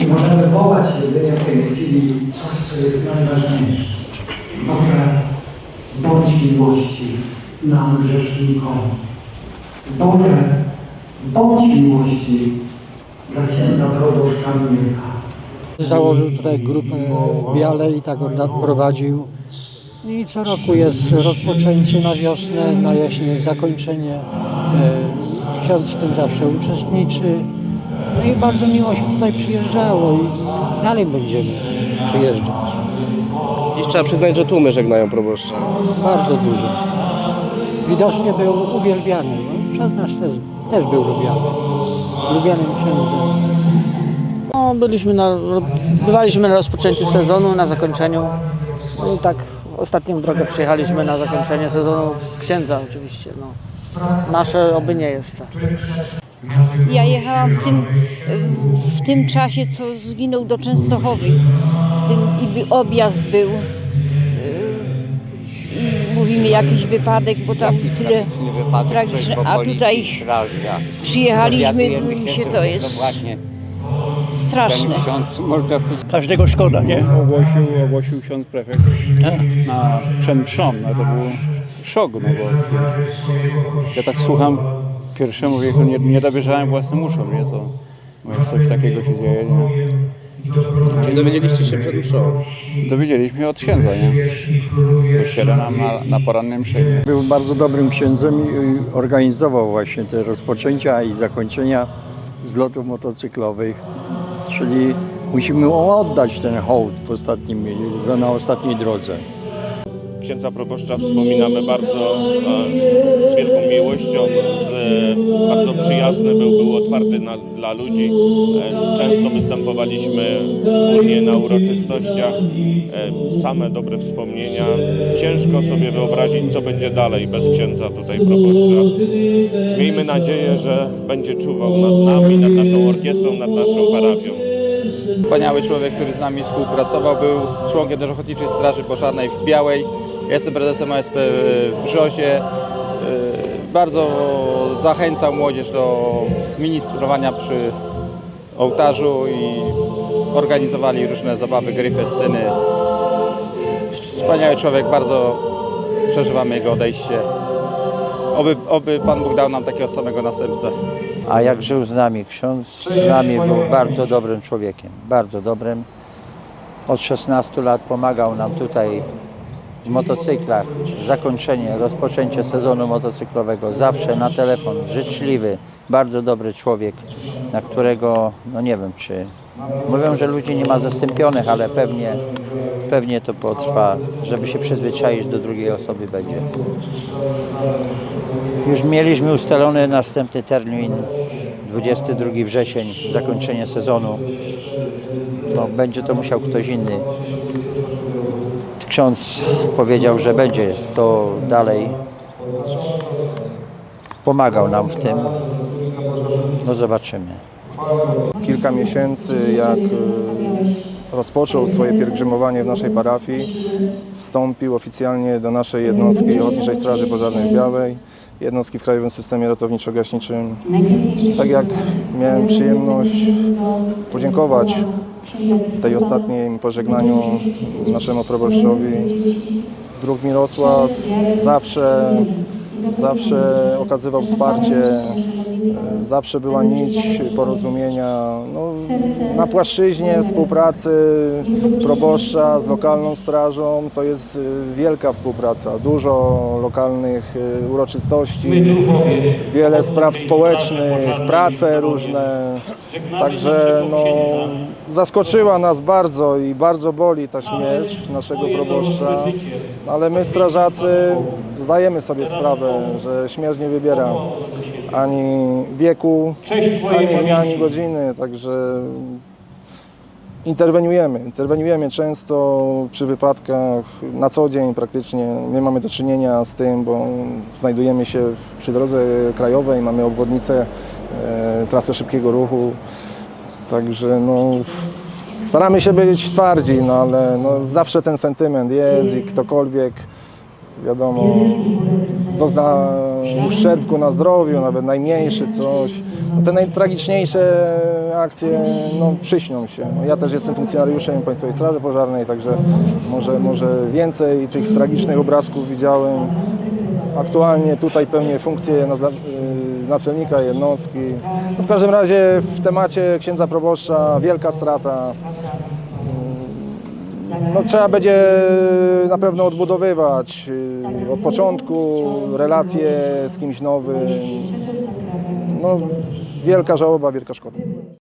I możemy wołać jedynie w tej chwili coś, co jest najważniejsze. Boże, bądź miłości nam grzesznikom. Boże, bądź miłości dla księdza proboszcza Mirka. Założył tutaj grupę w Biale i tak od lat prowadził. I co roku jest rozpoczęcie na wiosnę, na jesień zakończenie. E, Ksiądz w tym zawsze uczestniczy. No i bardzo miło się tutaj przyjeżdżało i dalej będziemy przyjeżdżać. I trzeba przyznać, że tłumy żegnają proboszcza. Bardzo dużo. Widocznie był uwielbiany. No, czas nasz też, też był lubiany. Lubianym księdzem. No, byliśmy na, bywaliśmy na rozpoczęciu sezonu, na zakończeniu. No i tak ostatnią drogę przyjechaliśmy na zakończenie sezonu księdza oczywiście. No. Nasze oby nie jeszcze. Ja jechałam w tym, w tym czasie, co zginął do Częstochowy. W tym i by objazd był. I mówimy jakiś wypadek, bo tam tyle tragiczne. A tutaj przyjechaliśmy, mi się to jest straszne. Każdego szkoda, nie? ogłosił, ogłosił ksiądz prefekt na przed mszą. No to był szok, no bo ja tak słucham pierwszemu wieku, nie, nie dowierzałem własnym uszom, nie? To mówię, coś takiego się dzieje, nie? Czyli dowiedzieliście się przed mszą. Dowiedzieliśmy się od księdza, nie? Kościele nam na, na porannym mszy. Był bardzo dobrym księdzem i organizował właśnie te rozpoczęcia i zakończenia zlotów motocyklowych. Czyli musimy mu oddać ten hołd w ostatnim, na ostatniej drodze. księdza proboszcza wspominamy bardzo przyjazny był, był otwarty na, dla ludzi. E, Często występowaliśmy wspólnie na uroczystościach, e, same dobre wspomnienia. Ciężko sobie wyobrazić, co będzie dalej bez księdza tutaj proboszcza. Miejmy nadzieję, że będzie czuwał nad nami, nad naszą orkiestrą, nad naszą parafią. Wspaniały człowiek, który z nami współpracował, był członkiem też Ochotniczej Straży Pożarnej w Białej. Jestem prezesem OSP w Brzozie. Bardzo zachęcał młodzież do ministrowania przy ołtarzu i organizowali różne zabawy, gry, festyny. Wspaniały człowiek, bardzo przeżywamy jego odejście. Oby, oby Pan Bóg dał nam takiego samego następcę. A jak żył z nami ksiądz, z nami był bardzo dobrym człowiekiem, bardzo dobrym. Od 16 lat pomagał nam tutaj w motocyklach, zakończenie, rozpoczęcie sezonu motocyklowego, zawsze na telefon, życzliwy, bardzo dobry człowiek, na którego, no nie wiem czy, mówią, że ludzi nie ma zastąpionych, ale pewnie, pewnie to potrwa, żeby się przyzwyczaić do drugiej osoby będzie. Już mieliśmy ustalony następny termin 22 wrzesień, zakończenie sezonu. No, będzie to musiał ktoś inny. Ksiądz powiedział, że będzie to dalej pomagał nam w tym. No zobaczymy. kilka miesięcy, jak e, rozpoczął swoje pielgrzymowanie w naszej parafii, wstąpił oficjalnie do naszej jednostki Ochotniczej Straży Pożarnej Białej, jednostki w Krajowym Systemie Ratowniczo-Gaśniczym. Tak jak miałem przyjemność podziękować w tej ostatnim pożegnaniu naszemu proboszczowi, druk Mirosław zawsze, zawsze okazywał wsparcie, zawsze była nić porozumienia. No, na płaszczyźnie współpracy proboszcza z lokalną strażą to jest e, wielka współpraca. Dużo lokalnych e, uroczystości, wiele spraw społecznych, prace różne. Także no, zaskoczyła nas bardzo i bardzo boli ta śmierć naszego proboszcza, ale my strażacy zdajemy sobie sprawę, że śmierć nie wybiera ani wieku, ani dnia, ani godziny, także interweniujemy. Interweniujemy często przy wypadkach, na co dzień praktycznie. My mamy do czynienia z tym, bo znajdujemy się przy drodze krajowej, mamy obwodnicę e, trasy szybkiego ruchu, także no, staramy się być twardzi, no ale no, zawsze ten sentyment jest i ktokolwiek wiadomo, dozna uszczerbku na zdrowiu, nawet najmniejszy coś. No te najtragiczniejsze reakcje no, przyśnią się. Ja też jestem funkcjonariuszem Państwowej Straży Pożarnej, także może, może więcej tych tragicznych obrazków widziałem. Aktualnie tutaj pełnię funkcję naza- y, naczelnika jednostki. No, w każdym razie w temacie księdza proboszcza wielka strata. No, trzeba będzie na pewno odbudowywać y, od początku relacje z kimś nowym. No, wielka żałoba, wielka szkoda.